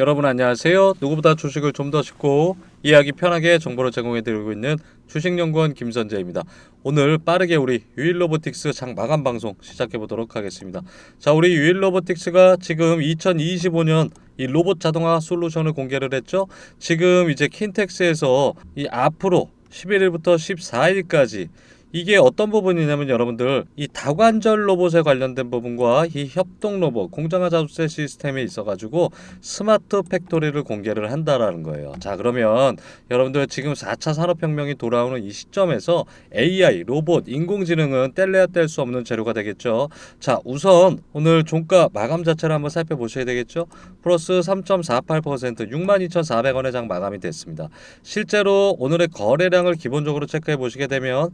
여러분 안녕하세요. 누구보다 주식을 좀 더 쉽고 이해하기 편하게 정보를 제공해드리고 있는 주식연구원 김선재입니다. 오늘 빠르게 우리 유일로보틱스 장 마감 방송 시작해 보도록 하겠습니다. 자, 우리 유일로보틱스가 지금 2025년 이 로봇 자동화 솔루션을 공개를 했죠. 지금 이제 킨텍스에서 이 앞으로 11일부터 14일까지 이게 어떤 부분이냐면 여러분들 이 다관절 로봇에 관련된 부분과 이 협동 로봇 공정화 자습세 시스템에 있어가지고 스마트 팩토리를 공개를 한다라는 거예요. 자 그러면 여러분들 지금 4차 산업혁명이 돌아오는 이 시점에서 AI 로봇 인공지능은 뗄래야 뗄 수 없는 재료가 되겠죠. 자 우선 오늘 종가 마감 자체를 한번 살펴보셔야 되겠죠. 플러스 3.48% 62,400원의 장 마감이 됐습니다. 실제로 오늘의 거래량을 기본적으로 체크해 보시게 되면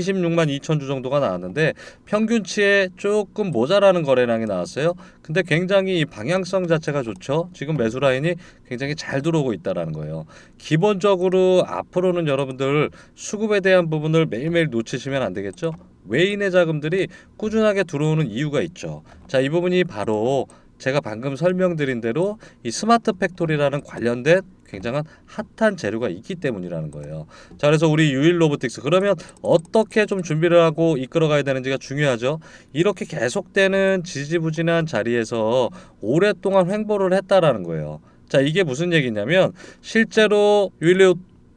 26만 2천 주 정도가 나왔는데 평균치에 조금 모자라는 거래량이 나왔어요. 근데 굉장히 이 방향성 자체가 좋죠. 지금 매수 라인이 굉장히 잘 들어오고 있다라는 거예요. 기본적으로 앞으로는 여러분들 수급에 대한 부분을 매일매일 놓치시면 안 되겠죠. 외인의 자금들이 꾸준하게 들어오는 이유가 있죠. 자, 이 부분이 바로 제가 방금 설명드린 대로 이 스마트 팩토리라는 관련된 굉장한 핫한 재료가 있기 때문이라는 거예요. 자, 그래서 우리 유일 로보틱스 그러면 어떻게 좀 준비를 하고 이끌어가야 되는지가 중요하죠. 이렇게 계속되는 지지부진한 자리에서 오랫동안 횡보를 했다라는 거예요. 자, 이게 무슨 얘기냐면 실제로 유일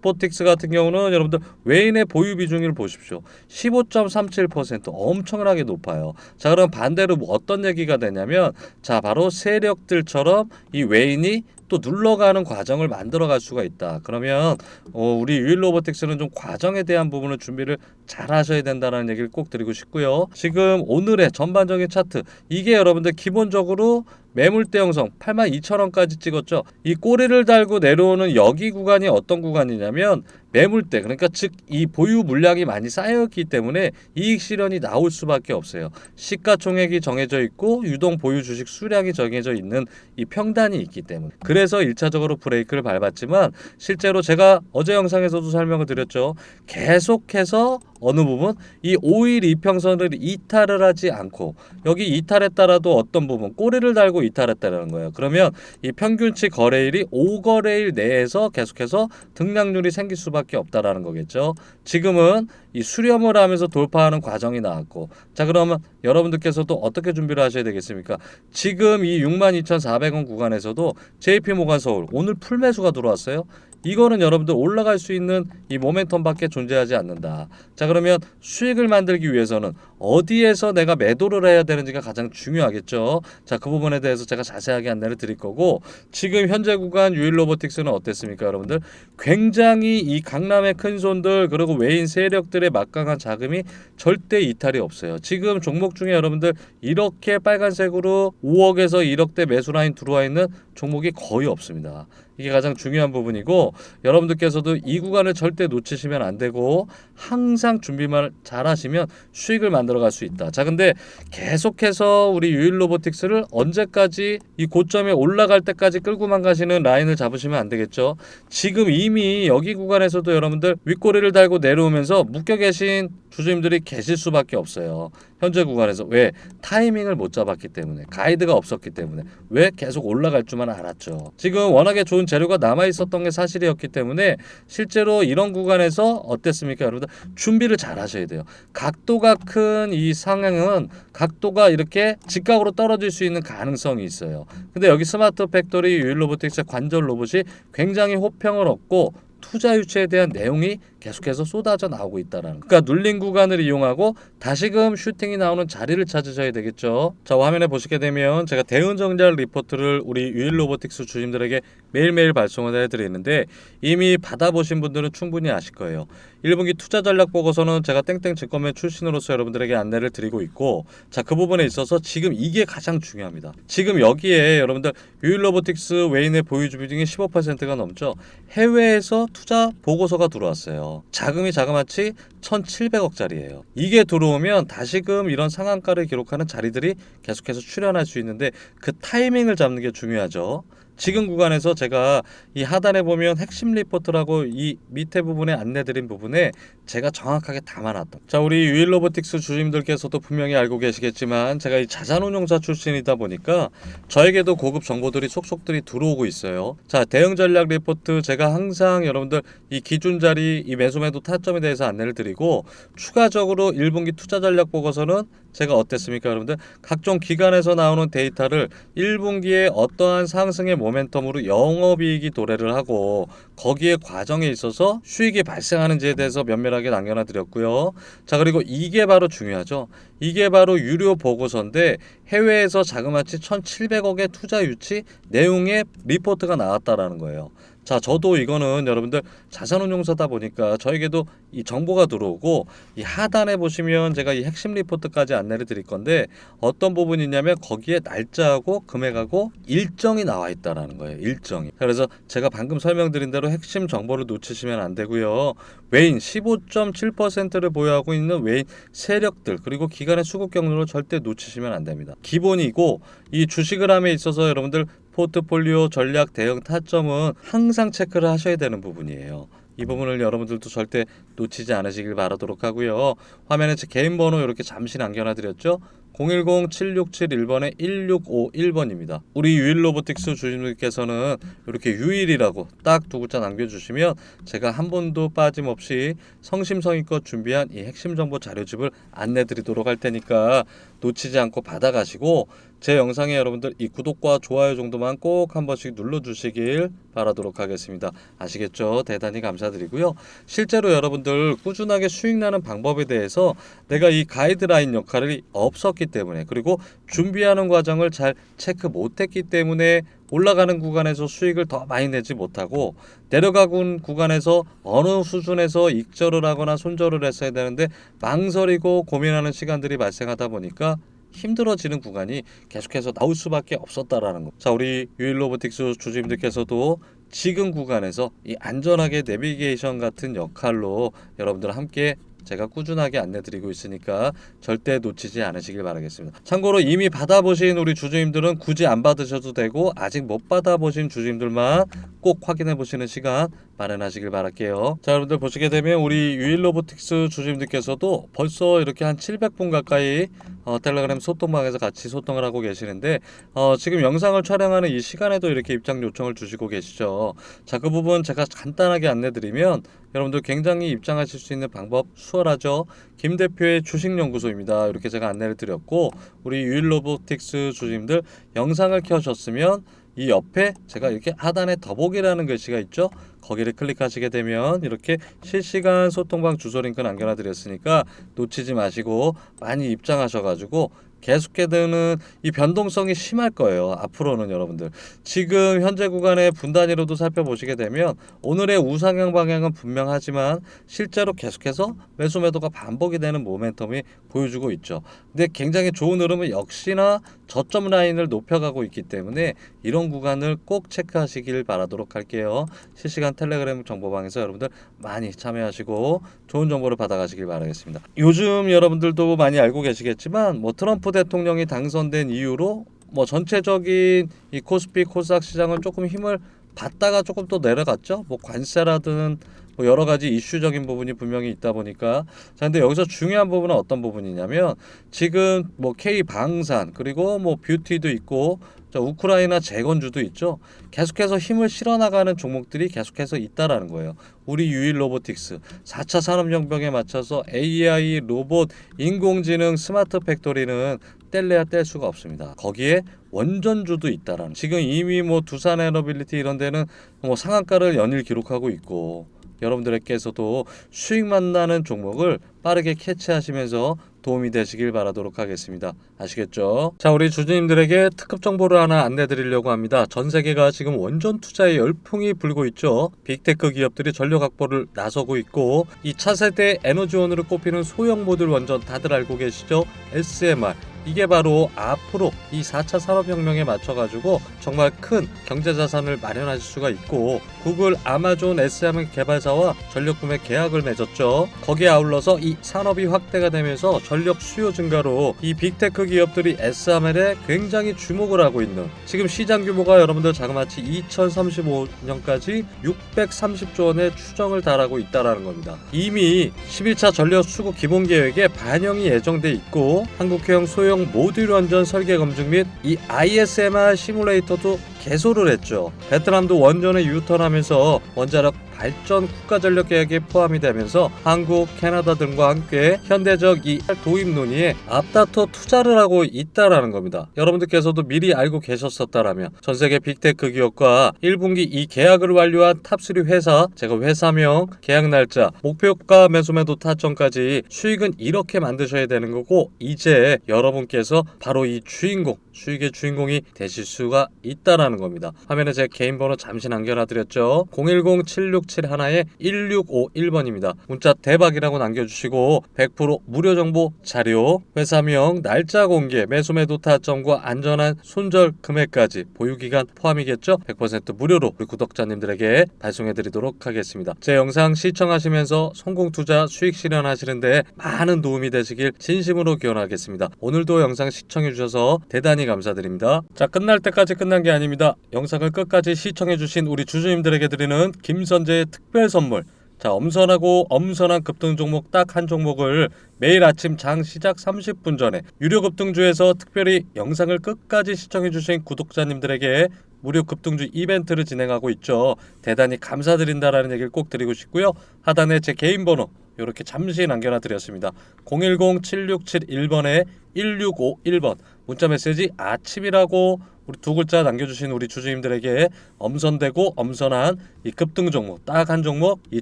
로보틱스 같은 경우는 여러분들 외인의 보유 비중을 보십시오. 15.37% 엄청나게 높아요. 자, 그럼 반대로 뭐 어떤 얘기가 되냐면 자, 바로 세력들처럼 이 외인이 또 눌러가는 과정을 만들어 갈 수가 있다. 그러면 어, 우리 유일 로보틱스는 좀 과정에 대한 부분을 준비를 잘 하셔야 된다는 얘기를 꼭 드리고 싶고요. 지금 오늘의 전반적인 차트 이게 여러분들 기본적으로 매물대 형성 82,000원까지 찍었죠. 이 꼬리를 달고 내려오는 여기 구간이 어떤 구간이냐면 매물대 그러니까 즉 이 보유 물량이 많이 쌓였기 때문에 이익 실현이 나올 수밖에 없어요. 시가총액이 정해져 있고 유동 보유 주식 수량이 정해져 있는 이 평단이 있기 때문에 그래서 일차적으로 브레이크를 밟았지만 실제로 제가 어제 영상에서도 설명을 드렸죠. 계속해서 어느 부분 이 5일 이평선을 이탈을 하지 않고 여기 이탈했다라도 어떤 부분 꼬리를 달고 이탈했다라는 거예요. 그러면 이 평균치 거래일이 5거래일 내에서 계속해서 등락률이 생길 수밖에 없다라는 거겠죠. 지금은 이 수렴을 하면서 돌파하는 과정이 나왔고 자 그러면 여러분들께서도 어떻게 준비를 하셔야 되겠습니까? 지금 이 62,400원 구간에서도 JP 모간 서울 오늘 풀매수가 들어왔어요. 이거는 여러분들 올라갈 수 있는 이 모멘텀밖에 존재하지 않는다. 자 그러면 수익을 만들기 위해서는 어디에서 내가 매도를 해야 되는지가 가장 중요하겠죠. 자 그 부분에 대해서 제가 자세하게 안내를 드릴 거고 지금 현재 구간 유일 로보틱스는 어땠습니까, 여러분들? 굉장히 이 강남의 큰 손들 그리고 외인 세력들의 막강한 자금이 절대 이탈이 없어요. 지금 종목 중에 여러분들 이렇게 빨간색으로 5억에서 1억대 매수 라인 들어와 있는 종목이 거의 없습니다. 이게 가장 중요한 부분이고 여러분들께서도 이 구간을 절대 놓치시면 안 되고 항상 준비만 잘 하시면 수익을 만들어 갈 수 있다. 자, 근데 계속해서 우리 유일 로보틱스를 언제까지 이 고점에 올라갈 때까지 끌고만 가시는 라인을 잡으시면 안 되겠죠. 지금 이미 여기 구간에서도 여러분들 윗꼬리를 달고 내려오면서 묶여 계신 주주님들이 계실 수밖에 없어요. 현재 구간에서 왜 타이밍을 못 잡았기 때문에 가이드가 없었기 때문에 왜 계속 올라갈 줄만 알았죠. 지금 워낙에 좋은 재료가 남아 있었던 게 사실이었기 때문에 실제로 이런 구간에서 어땠습니까, 여러분들? 준비를 잘 하셔야 돼요. 각도가 큰 이 상향은 각도가 이렇게 직각으로 떨어질 수 있는 가능성이 있어요. 근데 여기 스마트 팩토리 유일 로보틱스 관절 로봇이 굉장히 호평을 얻고 투자 유치에 대한 내용이 계속해서 쏟아져 나오고 있다라는 거. 그러니까 눌린 구간을 이용하고 다시금 슈팅이 나오는 자리를 찾으셔야 되겠죠. 자 화면에 보시게 되면 제가 대응 정찰 리포트를 우리 유일 로보틱스 주님들에게 매일매일 발송을 해드리는데 이미 받아보신 분들은 충분히 아실 거예요. 1분기 투자 전략 보고서는 제가 땡땡 증권맨 출신으로서 여러분들에게 안내를 드리고 있고 자 그 부분에 있어서 지금 이게 가장 중요합니다. 지금 여기에 여러분들 유일 로보틱스 외인의 보유 주 비중이 15%가 넘죠. 해외에서 투자 보고서가 들어왔어요. 자금이 자그마치 1,700억짜리예요. 이게 들어오면 다시금 이런 상한가를 기록하는 자리들이 계속해서 출현할 수 있는데 그 타이밍을 잡는 게 중요하죠. 지금 구간에서 제가 이 하단에 보면 핵심 리포트라고 이 밑에 부분에 안내드린 부분에 제가 정확하게 담아놨던 자 우리 유일 로보틱스 주주님들께서도 분명히 알고 계시겠지만 제가 이 자산운용사 출신이다 보니까 저에게도 고급 정보들이 속속들이 들어오고 있어요. 자 대응 전략 리포트 제가 항상 여러분들 이 기준 자리 이 매수 매도 타점에 대해서 안내를 드리고 추가적으로 1분기 투자 전략 보고서는 제가 어땠습니까 여러분들? 각종 기관에서 나오는 데이터를 1분기에 어떠한 상승의 모멘텀으로 영업이익이 도래를 하고 거기에 과정에 있어서 수익이 발생하는지에 대해서 면밀하게 남겨놔 드렸고요. 자 그리고 이게 바로 중요하죠. 이게 바로 유료 보고서인데 해외에서 자그마치 1,700억의 투자 유치 내용의 리포트가 나왔다라는 거예요. 자, 저도 이거는 여러분들 자산운용사다 보니까 저에게도 이 정보가 들어오고 이 하단에 보시면 제가 이 핵심 리포트까지 안내를 드릴 건데 어떤 부분이 있냐면 거기에 날짜하고 금액하고 일정이 나와 있다라는 거예요. 일정이. 그래서 제가 방금 설명드린 대로 핵심 정보를 놓치시면 안 되고요. 외인 15.7%를 보유하고 있는 외인 세력들 그리고 기관의 수급 경로를 절대 놓치시면 안 됩니다. 기본이고 이 주식을 함에 있어서 여러분들 포트폴리오 전략 대응 타점은 항상 체크를 하셔야 되는 부분이에요. 이 부분을 여러분들도 절대 놓치지 않으시길 바라도록 하고요. 화면에 제 개인 번호 이렇게 잠시 남겨놔 드렸죠. 010-7671번에 1651번입니다. 우리 유일 로보틱스 주님들께서는 이렇게 유일이라고 딱 두 글자 남겨주시면 제가 한 번도 빠짐없이 성심성의껏 준비한 이 핵심 정보 자료집을 안내 드리도록 할 테니까 놓치지 않고 받아가시고 제 영상에 여러분들 이 구독과 좋아요 정도만 꼭 한 번씩 눌러주시길 바라도록 하겠습니다. 아시겠죠? 대단히 감사드리고요. 실제로 여러분들 꾸준하게 수익 나는 방법에 대해서 내가 이 가이드라인 역할이 없었기 때문에 그리고 준비하는 과정을 잘 체크 못했기 때문에 올라가는 구간에서 수익을 더 많이 내지 못하고 내려가는 구간에서 어느 수준에서 익절을 하거나 손절을 했어야 되는데 망설이고 고민하는 시간들이 발생하다 보니까 힘들어지는 구간이 계속해서 나올 수밖에 없었다라는 거. 자, 우리 유일 로보틱스 주주님들께서도 지금 구간에서 이 안전하게 내비게이션 같은 역할로 여러분들 함께 제가 꾸준하게 안내드리고 있으니까 절대 놓치지 않으시길 바라겠습니다. 참고로 이미 받아보신 우리 주주님들은 굳이 안 받으셔도 되고 아직 못 받아보신 주주님들만 꼭 확인해 보시는 시간 마련하시길 바랄게요. 자 여러분들 보시게 되면 우리 유일로보틱스 주주님들께서도 벌써 이렇게 한 700분 가까이 어, 텔레그램 소통방에서 같이 소통을 하고 계시는데 어, 지금 영상을 촬영하는 이 시간에도 이렇게 입장 요청을 주시고 계시죠. 자 그 부분 제가 간단하게 안내드리면 여러분들 굉장히 입장하실 수 있는 방법 수월하죠. 김 대표의 주식연구소입니다. 이렇게 제가 안내를 드렸고 우리 유일로보틱스 주주님들 영상을 켜셨으면 이 옆에 제가 이렇게 하단에 더보기라는 글씨가 있죠. 거기를 클릭하시게 되면 이렇게 실시간 소통방 주소 링크 남겨놔 드렸으니까 놓치지 마시고 많이 입장하셔가지고 계속해드는 이 변동성이 심할 거예요. 앞으로는 여러분들 지금 현재 구간의 분단위로도 살펴보시게 되면 오늘의 우상향 방향은 분명하지만 실제로 계속해서 매수 매도가 반복이 되는 모멘텀이 보여주고 있죠. 근데 굉장히 좋은 흐름은 역시나 저점 라인을 높여가고 있기 때문에 이런 구간을 꼭 체크하시길 바라도록 할게요. 실시간 텔레그램 정보방에서 여러분들 많이 참여하시고 좋은 정보를 받아가시길 바라겠습니다. 요즘 여러분들도 많이 알고 계시겠지만 뭐 트럼프 대통령이 당선된 이후로 뭐 전체적인 이 코스피 코스닥 시장은 조금 힘을 받다가 조금 또 내려갔죠. 뭐 관세라든 뭐 여러 가지 이슈적인 부분이 분명히 있다 보니까 자 근데 여기서 중요한 부분은 어떤 부분이냐면 지금 뭐 K 방산 그리고 뭐 뷰티도 있고 자 우크라이나 재건주도 있죠. 계속해서 힘을 실어 나가는 종목들이 계속해서 있다라는 거예요. 우리 유일 로보틱스 4차 산업혁명에 맞춰서 AI 로봇 인공지능 스마트 팩토리는 뗄래야 뗄 수가 없습니다. 거기에 원전주도 있다라는. 지금 이미 뭐 두산 에너빌리티 이런 데는 뭐 상한가를 연일 기록하고 있고 여러분들께서도 수익만 나는 종목을 빠르게 캐치하시면서 도움이 되시길 바라도록 하겠습니다. 아시겠죠? 자, 우리 주주님들에게 특급 정보를 하나 안내 드리려고 합니다. 전 세계가 지금 원전 투자에 열풍이 불고 있죠. 빅테크 기업들이 전력 확보를 나서고 있고 이 차세대 에너지원으로 꼽히는 소형 모듈 원전 다들 알고 계시죠? SMR 이게 바로 앞으로 이 4차 산업혁명에 맞춰가지고 정말 큰 경제자산을 마련하실 수가 있고 구글, 아마존, SM 개발사와 전력 구매 계약을 맺었죠. 거기에 아울러서 이 산업이 확대가 되면서 전력 수요 증가로 이 빅테크 기업들이 SML에 굉장히 주목을 하고 있는 지금 시장 규모가 여러분들 자그마치 2035년까지 630조 원의 추정을 달하고 있다라는 겁니다. 이미 11차 전력 수급 기본 계획에 반영이 예정돼 있고 한국형 소형 모듈 원전 설계 검증 및 이 ISMR 시뮬레이터도 개소를 했죠. 베트남도 원전에 유턴하면서 원자력 발전 국가전력 계획에 포함이 되면서 한국, 캐나다 등과 함께 현대적 이 도입 논의에 앞다퉈 투자를 하고 있다라는 겁니다. 여러분들께서도 미리 알고 계셨었다라면 전 세계 빅테크 기업과 1분기 이 계약을 완료한 탑3 회사, 제가 회사명, 계약 날짜, 목표가 매수매도 타점까지 수익은 이렇게 만드셔야 되는 거고 이제 여러분께서 바로 이 주인공, 수익의 주인공이 되실 수가 있다라는 겁니다. 화면에 제 개인 번호 잠시 남겨놔드렸죠. 010-767 1651번입니다. 문자 대박이라고 남겨주시고 100% 무료 정보 자료, 회사명, 날짜 공개, 매수 매도 타점과 안전한 손절 금액까지 보유기간 포함이겠죠? 100% 무료로 우리 구독자님들에게 발송해드리도록 하겠습니다. 제 영상 시청하시면서 성공 투자 수익 실현하시는데 많은 도움이 되시길 진심으로 기원하겠습니다. 오늘도 영상 시청해주셔서 대단히 감사드립니다. 자, 끝날 때까지 끝난 게 아닙니다. 영상을 끝까지 시청해주신 우리 주주님들에게 드리는 김선재의 특별 선물. 자, 엄선하고 엄선한 급등 종목 딱 한 종목을 매일 아침 장 시작 30분 전에 유료 급등주에서 특별히 영상을 끝까지 시청해주신 구독자님들에게 무료 급등주 이벤트를 진행하고 있죠. 대단히 감사드린다라는 얘기를 꼭 드리고 싶고요. 하단에 제 개인 번호 이렇게 잠시 남겨놔 드렸습니다. 010-7671번에 1651번 문자 메시지 아침이라고 우리 두 글자 남겨주신 우리 주주님들에게 엄선되고 엄선한 이 급등 종목 딱 한 종목 이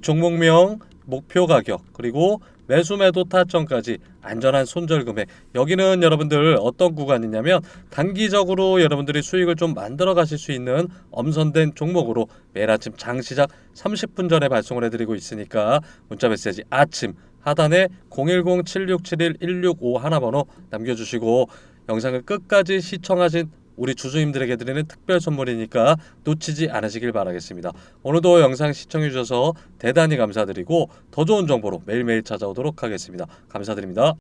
종목명 목표 가격 그리고 매수 매도 타점까지 안전한 손절 금액. 여기는 여러분들 어떤 구간이냐면 단기적으로 여러분들이 수익을 좀 만들어 가실 수 있는 엄선된 종목으로 매일 아침 장 시작 30분 전에 발송을 해드리고 있으니까 문자 메시지 아침 하단에 010-7671-165 번호 남겨주시고 영상을 끝까지 시청하신 우리 주주님들에게 드리는 특별 선물이니까 놓치지 않으시길 바라겠습니다. 오늘도 영상 시청해 주셔서 대단히 감사드리고 더 좋은 정보로 매일매일 찾아오도록 하겠습니다. 감사드립니다.